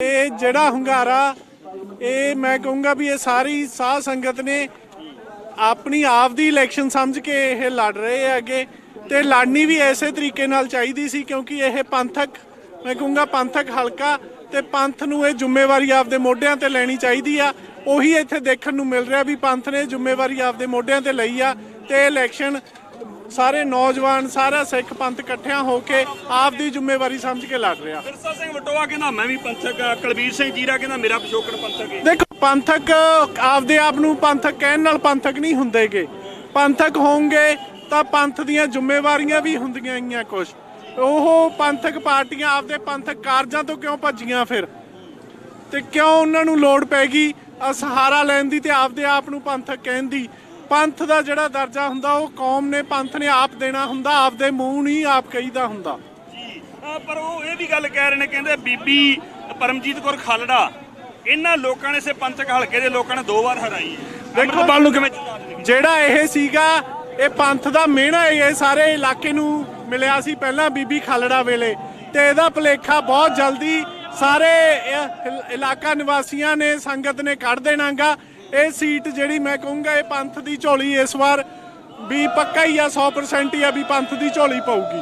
ਇਹ ਜਿਹੜਾ ਹੁੰਗਾਰਾ, ਇਹ ਮੈਂ ਕਹੂੰਗਾ ਵੀ ਇਹ ਸਾਰੀ ਸਾਹ ਸੰਗਤ ਨੇ ਆਪਣੀ ਆਪ ਦੀ ਇਲੈਕਸ਼ਨ ਸਮਝ ਕੇ ਇਹ ਲੜ ਰਹੇ ਹੈਗੇ ਤੇ ਲੜਨੀ ਵੀ ਐਸੇ ਤਰੀਕੇ ਨਾਲ ਚਾਹੀਦੀ ਸੀ ਕਿਉਂਕਿ ਇਹ ਪੰਥਕ, ਮੈਂ ਕਹੂੰਗਾ ਪੰਥਕ ਹਲਕਾ ਤੇ ਪੰਥ ਨੂੰ ਇਹ ਜ਼ਿੰਮੇਵਾਰੀ ਆਪਦੇ ਮੋਢਿਆਂ ਤੇ ਲੈਣੀ ਚਾਹੀਦੀ ਆ। ਉਹੀ ਇੱਥੇ ਦੇਖਣ ਨੂੰ ਮਿਲ ਰਿਹਾ ਵੀ ਪੰਥ ਨੇ ਜ਼ਿੰਮੇਵਾਰੀ ਆਪਦੇ ਮੋਢਿਆਂ ਤੇ ਲਈ ਆ ਤੇ ਇਲੈਕਸ਼ਨ ਸਾਰੇ ਨੌਜਵਾਨ ਸਾਰਾ ਸਿੱਖ ਪੰਥ ਇਕੱਠਿਆਂ ਹੋ ਕੇ ਆਪਦੀ ਜ਼ਿੰਮੇਵਾਰੀ ਸਮਝ ਕੇ ਲੜ ਰਿਹਾ। ਵਿਰਸਾ ਸਿੰਘ ਵਟੋਆ ਕਹਿੰਦਾ ਮੈਂ ਵੀ ਪੰਥਕ ਆ। ਕੁਲਬੀਰ ਸਿੰਘ ਜੀਰਾ ਕਹਿੰਦਾ ਮੇਰਾ ਪਿਛੋਕੜ ਪੰਥਕ ਹੈ ਦੇਖੋ ਪੰਥਕ ਆਪਦੇ ਆਪ ਨੂੰ ਪੰਥਕ ਕਹਿਣ ਨਾਲ ਪੰਥਕ ਨਹੀਂ ਹੁੰਦੇਗੇ। ਪੰਥਕ ਹੋਣਗੇ ਤਾਂ ਪੰਥ ਦੀਆਂ ਜ਼ਿੰਮੇਵਾਰੀਆਂ ਵੀ ਹੁੰਦੀਆਂ ਗੀਆਂ ਕੁਝ ਉਹ ਪੰਥਕ ਪਾਰਟੀਆਂ ਆਪਦੇ ਪੰਥਕ ਕਾਰਜਾਂ ਤੋਂ ਕਿਉਂ ਭੱਜੀਆਂ ਫਿਰ? ਤੇ ਕਿਉਂ ਉਹਨਾਂ ਨੂੰ ਲੋੜ ਪੈ ਗਈ ਸਹਾਰਾ ਲੈਣ ਦੀ ਤੇ ਆਪਦੇ ਆਪ ਨੂੰ ਪੰਥਕ ਕਹਿਣ ਦੀ? ਪੰਥ ਦਾ ਜਿਹੜਾ ਦਰਜਾ ਹੁੰਦਾ ਉਹ ਕੌਮ ਨੇ ਪੰਥ ਨੇ ਆਪ ਦੇਣਾ ਹੁੰਦਾ ਆਪਦੇ ਮੂੰਹ ਨਹੀਂ ਆਪ ਕਹੀਦਾ ਹੁੰਦਾ। ਜੀ ਪਰ ਉਹ ਇਹ ਵੀ ਗੱਲ ਕਹਿ ਰਹੇ ਨੇ ਕਹਿੰਦੇ ਬੀਬੀ ਪਰਮਜੀਤ ਕੌਰ ਖਾਲੜਾ ਇਹਨਾਂ ਲੋਕਾਂ ਨੇ ਸੇ ਪੰਥਕ ਹਲਕੇ ਦੇ ਲੋਕਾਂ ਨੇ ਦੋ ਵਾਰ ਹਰਾਈ ਹੈ। ਦੇਖੋ- ਅੰਮ੍ਰਿਤਪਾਲ ਨੂੰ ਕਿਵੇਂ ਜਿਹੜਾ ਇਹ ਸੀਗਾ ਇਹ ਪੰਥ ਦਾ ਮਿਹਣਾ ਇਹ ਸਾਰੇ ਇਲਾਕੇ ਨੂੰ ਮਿਲਿਆ ਸੀ ਪਹਿਲਾਂ ਬੀਬੀ ਖਾਲੜਾ ਵੇਲੇ। ਤੇ ਇਹਦਾ ਭਲੇਖਾ ਬਹੁਤ ਜਲਦੀ ਸਾਰੇ ਇਲਾਕਾ ਨਿਵਾਸੀਆਂ ਨੇ ਸੰਗਤ ਨੇ ਕੱਢ ਦੇਣਾਗਾ। ਇਹ ਸੀਟ ਜਿਹੜੀ ਮੈਂ ਕਹੂੰਗਾ ਇਹ ਪੰਥ ਦੀ ਝੋਲੀ ਇਸ ਵਾਰ ਵੀ ਪੱਕਾ ਹੀ ਆ 100% ਹੀ ਆ ਵੀ ਪੰਥ ਦੀ ਝੋਲੀ ਪਊਗੀ।